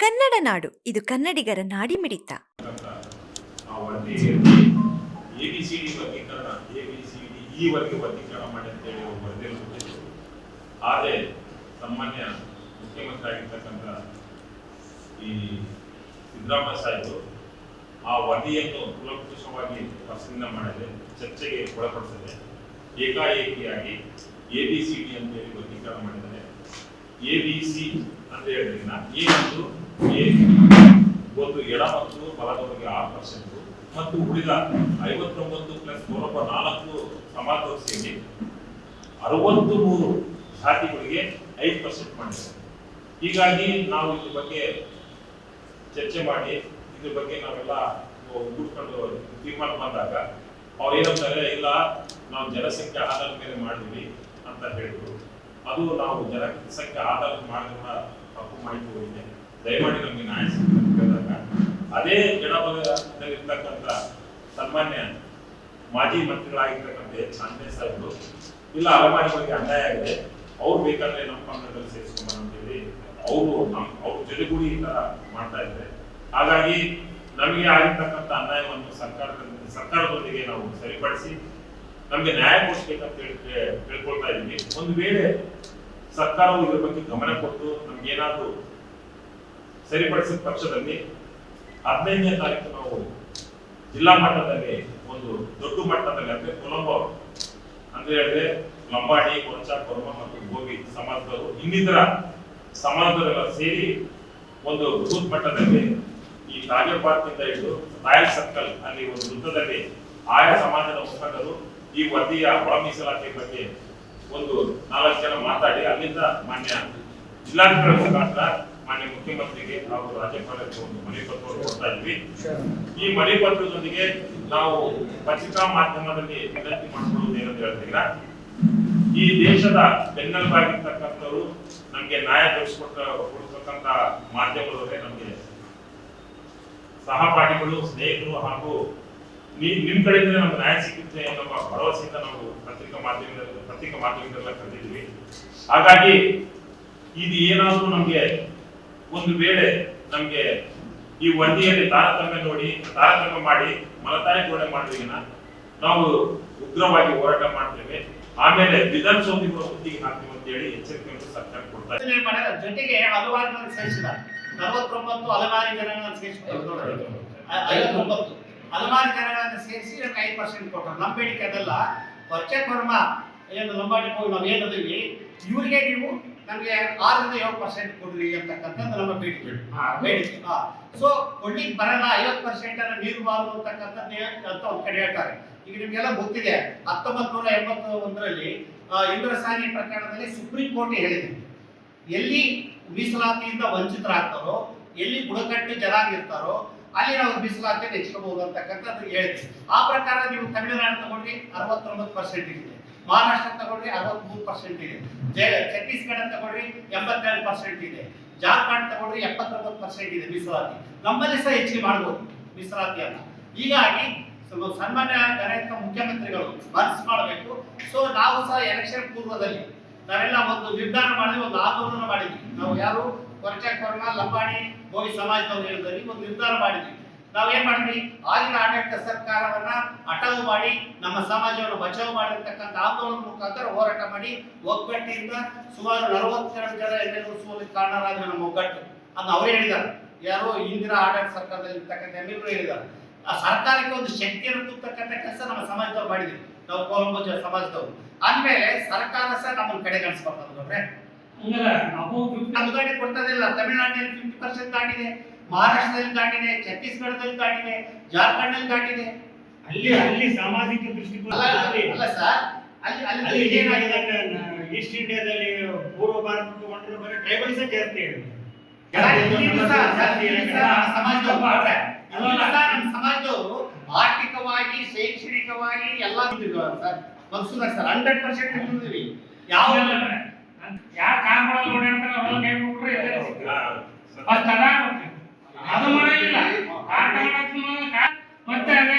ಕನ್ನಡ ನಾಡು, ಇದು ಕನ್ನಡಿಗರ ನಾಡಿಮಿಡಿತ. ಆ ವರದಿ ಎ ಬಿ ಸಿ ಡಿ ವರ್ಗೀಕರಣ ಎ ಬಿ ಸಿ ಡಿ ಈ ವರ್ಗ ವರ್ಗೀಕರಣ ಮಾಡಿ ಅಂತೇಳಿ ಒಂದು ವರದಿಯನ್ನು ಕೊಟ್ಟಿದ್ರು ಆದರೆ ಈ ಆ ವರದಿಯನ್ನು ಕೂಲಂಕುಷವಾಗಿ ಪ್ರಸನ್ನ ಮಾಡದೆ ಚರ್ಚೆಗೆ ಒಳಪಡಿಸದೆ ಏಕಾಏಕಿಯಾಗಿ ಎ ಬಿ ಸಿ ಡಿ ಅಂತೇಳಿ ವರ್ಗೀಕರಣ ಮಾಡಿದ್ದಾರೆ. ಎ ಬಿ ಸಿ ಅಂತ ಹೇಳಿದ್ರಿಂದ ಎ ಒಂದು ಎಡ ಮತ್ತು ಬಗ್ಗೆ ಆರು ಪರ್ಸೆಂಟ್ ಮತ್ತು ಉಳಿದ ಐವತ್ತೊಂಬತ್ತು ಪ್ಲಸ್ ನೂರೊಬ್ಬ ನಾಲ್ಕು ಸಮಾಜದವರು ಸೇರಿ ಅರವತ್ತು ಮೂರು ಜಾತಿಗಳಿಗೆ ಐದು ಪರ್ಸೆಂಟ್ ಮಾಡಿದ್ದಾರೆ ಹೀಗಾಗಿ ನಾವು ಇದ್ರ ಬಗ್ಗೆ ಚರ್ಚೆ ಮಾಡಿ, ಇದ್ರ ಬಗ್ಗೆ ನಾವೆಲ್ಲ ಕೂತ್ಕೊಂಡು ತೀರ್ಮಾನ ಬಂದಾಗ ಅವ್ರು ಏನಂತಾರೆ, ಇಲ್ಲ, ನಾವು ಜನಸಂಖ್ಯೆ ಆಧಾರದ ಮೇಲೆ ಮಾಡಿದ್ವಿ ಅಂತ ಹೇಳಿದ್ರು. ಅದು ನಾವು ಜನಸಂಖ್ಯೆ ಆಧಾರದ ಮಾಡಿದ ತಪ್ಪು ಮಾಹಿತಿ ಹೋಗಿದೆ ದಯಮಾಡಿ ನಮಗೆ ನ್ಯಾಯ ಕೇಳಿದಾಗ ಅದೇ ಎಡಭಾಗದಲ್ಲಿರ್ತಕ್ಕಂಥ ಸನ್ಮಾನ್ಯ ಮಾಜಿ ಮಂತ್ರಿಗಳಾಗಿರ್ತಕ್ಕಂಥ ಎಚ್. ಆಂಜನೇಯ ಸಾಹೇಬರು, ಇಲ್ಲ ಅಲೆಮಾರಿಗಳಿಗೆ ಅನ್ಯಾಯ ಆಗಿದೆ, ಅವ್ರು ಬೇಕಾದ್ರೆ ನಮ್ಮ ಪಂಗಡದಲ್ಲಿ ಸೇರಿಸ್ಕೊಂಬ ಅಂತೇಳಿ ಅವರು ನಮ್ ಅವ್ರ ತರ ಮಾಡ್ತಾ ಇದ್ದಾರೆ. ಹಾಗಾಗಿ ನಮಗೆ ಆಗಿರ್ತಕ್ಕಂಥ ಅನ್ಯಾಯವನ್ನು ಸರ್ಕಾರದ ಸರ್ಕಾರದೊಂದಿಗೆ ನಾವು ಸರಿಪಡಿಸಿ ನಮಗೆ ನ್ಯಾಯ ಕೊಡಿಸ್ಬೇಕಂತ ಹೇಳಿ ಕೇಳ್ಕೊಳ್ತಾ ಇದ್ದೀವಿ. ಒಂದು ವೇಳೆ ಸರ್ಕಾರವು ಇದ್ರ ಬಗ್ಗೆ ಗಮನ ಕೊಟ್ಟು ನಮ್ಗೆ ಏನಾದ್ರು ಸರಿಪಡಿಸಿದ ಪಕ್ಷದಲ್ಲಿ ಹದಿನೈದನೇ ತಾರೀಕು ನಾವು ಜಿಲ್ಲಾ ಮಟ್ಟದಲ್ಲಿ ಒಂದು ದೊಡ್ಡ ಮಟ್ಟದಲ್ಲಿ ಅಂದ್ರೆ ಕೊಲಂಬೋ ಅಂದ್ರೆ ಹೇಳಿದ್ರೆ ಲಂಬಾಣಿ ಕೊರಚ ಕೊರಮ ಮತ್ತು ಗೋವಿ ಸಮಾಜದವರು, ಇನ್ನಿತರ ಸಮಾಜದವರೆಲ್ಲ ಸೇರಿ ಒಂದು ಬೂತ್ ಮಟ್ಟದಲ್ಲಿ ಈ ಟಾಗರ್ ಪಾರ್ಕ್ ಇಂದ ಹಿಡಿದು ರಾಯಲ್ ಸರ್ಕಲ್ ಅಲ್ಲಿ ಒಂದು ವೃತ್ತದಲ್ಲಿ ಆಯಾ ಸಮಾಜದ ಮುಖಂಡರು ಈ ವರದಿಯ ಒಳ ಮೀಸಲಾತಿ ಬಗ್ಗೆ ಒಂದು ನಾಲ್ಕು ಜನ ಮಾತಾಡಿ, ಅಲ್ಲಿಂದ ಮಾನ್ಯ ಜಿಲ್ಲಾಧಿಕಾರಿ ಮುಖಾಂತರ ಮಾನ್ಯ ಮುಖ್ಯಮಂತ್ರಿಗೆ ಹಾಗೂ ರಾಜ್ಯಪಾಲರಿಗೆ ಒಂದು ಮನವಿ ಪತ್ರವನ್ನು ಕೊಡ್ತಾ ಇದ್ವಿ. ಈ ಪತ್ರದೊಂದಿಗೆ ನಾವು ಪತ್ರಿಕಾ ಮಾಧ್ಯಮದಲ್ಲಿ ವಿನಂತಿ ಮಾಡಿಕೊಳ್ಳುವುದು ಏನಂತ ಹೇಳ್ತೀರಾ? ಈ ದೇಶದ ಬೆನ್ನೆಲುಬಾಗಿರ್ತಕ್ಕಂಥವ್ರು ನಮ್ಗೆ ನ್ಯಾಯ ದೊರಕಿಸ್ಕೊಟ್ಟ ಕೊಡ್ತಕ್ಕಂತ ಮಾಧ್ಯಮದವರೇ ನಮ್ಗೆ ಸಹಪಾಠಿಗಳು ಸ್ನೇಹಿತರು ಹಾಗೂ ನೀ- ನಿಮ್ ಕಡೆಯಿಂದ ನಮ್ಗೆ ನ್ಯಾಯ ಸಿಗುತ್ತೆ ಅನ್ನೋ ಭರವಸೆಯಿಂದ ನಾವು ಪತ್ರಿಕಾ ಮಾಧ್ಯಮದಲ್ಲಿ ಪತ್ರಿಕಾ ಮಾಧ್ಯಮದಲ್ಲ ಕರೆದಿದ್ವಿ. ಹಾಗಾಗಿ ಇದು ಏನಾದರೂ ನಮ್ಗೆ ಒಂದು ವೇಳೆ ನಮ್ಗೆ ಈ ವರದಿಯಲ್ಲಿ ತಾರತಮ್ಯ ನೋಡಿ, ತಾರತಮ್ಯ ಮಾಡಿ, ಮಲತಾಯಿ ಧೋರಣೆ ಮಾಡಿದ್ರಿಗಿನ ನಾವು ಉಗ್ರವಾಗಿ ಹೋರಾಟ ಮಾಡ್ತೇವೆ. ಆಮೇಲೆ ವಿಧಾನಸೌಧಿ ಹುದ್ದಿಗೆ ಹಾಕ್ತೀವಿ ಅಂತ ಹೇಳಿ ಎಚ್ಚರಿಕೆಯನ್ನು ಸರ್ಕಾರ ಕೊಡ್ತಾ ಇದೆ ಯೋಚನೆ ಮಾಡಿದ ಜೊತೆಗೆ ಹಲವಾರುಗಳನ್ನು ಸೇರಿಸಿದ ನಲವತ್ತೊಂಬತ್ತು ಹಲವಾರು ಜನಗಳನ್ನು ಸೇರಿಸಿದ್ರು ಐವತ್ತೊಂಬತ್ತು. ಹಲವಾರು ಜನಗಳನ್ನು ಸೇರಿಸಿ ನಮ್ಗೆ ಐದು ಪರ್ಸೆಂಟ್ ಕೊಟ್ಟರು. ನಮ್ಮ ಬೇಡಿಕೆ ಅದೆಲ್ಲ. ಪರ್ಚಯ ಕರ್ಮ ಏನು ಲಂಬಾಣಿ ಹೋಗಿ ನಾವು ಏನದೀವಿ ಇವರಿಗೆ ನೀವು ನಮಗೆ ಆರರಿಂದ ಏಳು ಪರ್ಸೆಂಟ್ ಕೊಡ್ರಿ ಅಂತಕ್ಕಂಥದ್ದು ನಮ್ಮ ಬೇಡಿಕೆ. ಬೇಡಿಕೆ. ಸೊ ಕೊಡ್ಲಿಕ್ಕೆ ಬರಲ್ಲ ಐವತ್ತು ಪರ್ಸೆಂಟ್ ಅನ್ನ ನೀಡಬಾರದು ಅಂತಕ್ಕಂಥದ್ದು ಅಂತ ಒಂದ್ ಕಡೆ ಹೇಳ್ತಾರೆ ಈಗ ನಿಮ್ಗೆಲ್ಲ ಗೊತ್ತಿದೆ ಹತ್ತೊಂಬತ್ತು ನೂರ ಎಂಬತ್ತ ಒಂದರಲ್ಲಿ ಇಂದ್ರಸಾನಿ ಪ್ರಕರಣದಲ್ಲಿ ಸುಪ್ರೀಂ ಕೋರ್ಟ್ ಹೇಳಿದೆ. ಎಲ್ಲಿ ಮೀಸಲಾತಿಯಿಂದ ವಂಚಿತರಾಗ್ತಾರೋ ಎಲ್ಲಿ ಬುಡಕಟ್ಟು ಜನಾಗಿರ್ತಾರೋ ಅಲ್ಲಿ ನಾವು ಮೀಸಲಾತಿಯನ್ನು ಹೆಚ್ಚಿಸಬಹುದು ಅಂತಕ್ಕಂಥದ್ದು ಹೇಳಿದೆ. ಆ ಪ್ರಕಾರ ನೀವು ತಮಿಳುನಾಡು ತಗೊಂಡ್ರಿ ಅರವತ್ತೊಂಬತ್ತು ಪರ್ಸೆಂಟ್ ಇದೆ ಮಹಾರಾಷ್ಟ್ರ ತಗೊಂಡ್ರಿ ಅರವತ್ಮೂರು ಪರ್ಸೆಂಟ್ ಇದೆ. ಛತ್ತೀಸ್ಗಢ ತಗೊಳ್ಳಿ ಎಂಬತ್ತೆರಡು ಪರ್ಸೆಂಟ್ ಇದೆ. ಜಾರ್ಖಂಡ್ ತಗೊಳ್ಳಿ ಎಪ್ಪತ್ತೊಂಬತ್ತು ಪರ್ಸೆಂಟ್ ಇದೆ ಮೀಸಲಾತಿ. ನಮ್ಮಲ್ಲಿ ಸಹ ಹೆಚ್ಚಿಗೆ ಮಾಡ್ಬೋದು ಅಲ್ಲ ಹೀಗಾಗಿ ಸನ್ಮಾನ್ಯ ನರೇಂದ್ರ ಮುಖ್ಯಮಂತ್ರಿಗಳು ಮನಸ್ಸು ಮಾಡಬೇಕು. ಸೊ ನಾವು ಸಹ ಎಲೆಕ್ಷನ್ ಪೂರ್ವದಲ್ಲಿ ನಾವೆಲ್ಲ ಒಂದು ನಿರ್ಧಾರ ಮಾಡಿದ್ವಿ, ಒಂದು ಆಂದೋಲನ ಮಾಡಿದ್ವಿ. ನಾವು ಯಾರು? ಕೊರಚೆ ಕೊರ್ಮ, ಲಂಬಾಣಿ ಗೋವಿ ಸಮಾಜದವರು ಹೇಳಿದ್ರಿ ಒಂದು ನಿರ್ಧಾರ ಮಾಡಿದ್ವಿ. ನಾವು ಏನ್ ಮಾಡಿದ್ವಿ ಆಗಿನ ಆಡಳಿತ ಸರ್ಕಾರವನ್ನ ಅಟವು ಮಾಡಿ ನಮ್ಮ ಸಮಾಜವನ್ನು ಬಚಾವ್ ಮಾಡಿರ್ತಕ್ಕಂಥ ಆಂದೋಲನ ಮುಖಾಂತರ ಹೋರಾಟ ಮಾಡಿ ಒಗ್ಗಟ್ಟಿನಿಂದ ಸುಮಾರು ನಲವತ್ತೆರಡು ಜನ ಸೋಲಿಗೆ ಕಾರಣರಾದ ನಮ್ಮ ಒಗ್ಗಟ್ಟು. ಅದನ್ನ ಅವ್ರು ಹೇಳಿದ್ದಾರೆ ಯಾರೋ ಇಂದಿನ ಆಡಳಿತ ಸರ್ಕಾರದಲ್ಲಿ ಇರ್ತಕ್ಕಂಥ ಎಮ್ಮೆಗಳು ಹೇಳಿದ್ದಾರೆ ಆ ಸರ್ಕಾರಕ್ಕೆ ಒಂದು ಶಕ್ತಿಯನ್ನು ತುಂಬತಕ್ಕಂಥ ಕೆಲಸ ನಮ್ಮ ಸಮಾಜದವ್ರು ಮಾಡಿದ್ವಿ. ನಾವು ಕೋಲಂಬ ಸಮಾಜದವರು. ಅಂದ್ಮೇಲೆ ಸರ್ಕಾರ ಸಹ ನಮ್ಮನ್ನು ಕಡೆಗಣಿಸ್ಬಾರ್ದು ಅನುದಾನ ಕೊಡ್ತದಿಲ್ಲ ತಮಿಳುನಾಡಿನಲ್ಲಿ ಫಿಫ್ಟಿ ಪರ್ಸೆಂಟ್ ದಾಟಿದೆ ಮಹಾರಾಷ್ಟ್ರದಲ್ಲಿ ದಾಟಿದೆ ಛತ್ತೀಸ್ಗಢದಲ್ಲಿ ದಾಟಿದೆ ಜಾರ್ಖಂಡಲ್ಲಿ ದಾಟಿದೆ ಅಲ್ಲಿ ಅಲ್ಲಿ ಸಾಮಾಜಿಕ ದೃಷ್ಟಿಕೋನ ಅಲ್ಲ ಅಲ್ಲ ಸರ್ ಅಲ್ಲಿ ಅಲ್ಲಿ ಅಲ್ಲಿ ಏನಾಗಿದೆ? ಈಸ್ಟ್ ಇಂಡಿಯಾದಲ್ಲಿ ಪೂರ್ವ ಭಾರತ ತಗೊಂಡ್ರೆ ಬರೀ ಟ್ರೈಬಲ್ಸ್ ಜಾಸ್ತಿ ಸಮಾಜದವ್ರು ಆರ್ಥಿಕವಾಗಿ ಶೈಕ್ಷಣಿಕವಾಗಿ ಎಲ್ಲ sir. Mansoor sir hundred percent ಇದ್ದೀವಿ. ಯಾವ ಯಾರ ಅವ್ರೆಲ್ಲ ಕೈ ಅದು ಮಾಡಂಗಿಲ್ಲ ಆಟ ಮಾಡಕ್ ಸುಮ್ಮನೆ ಕಾ- ಮತ್ತೆ ಅದೇ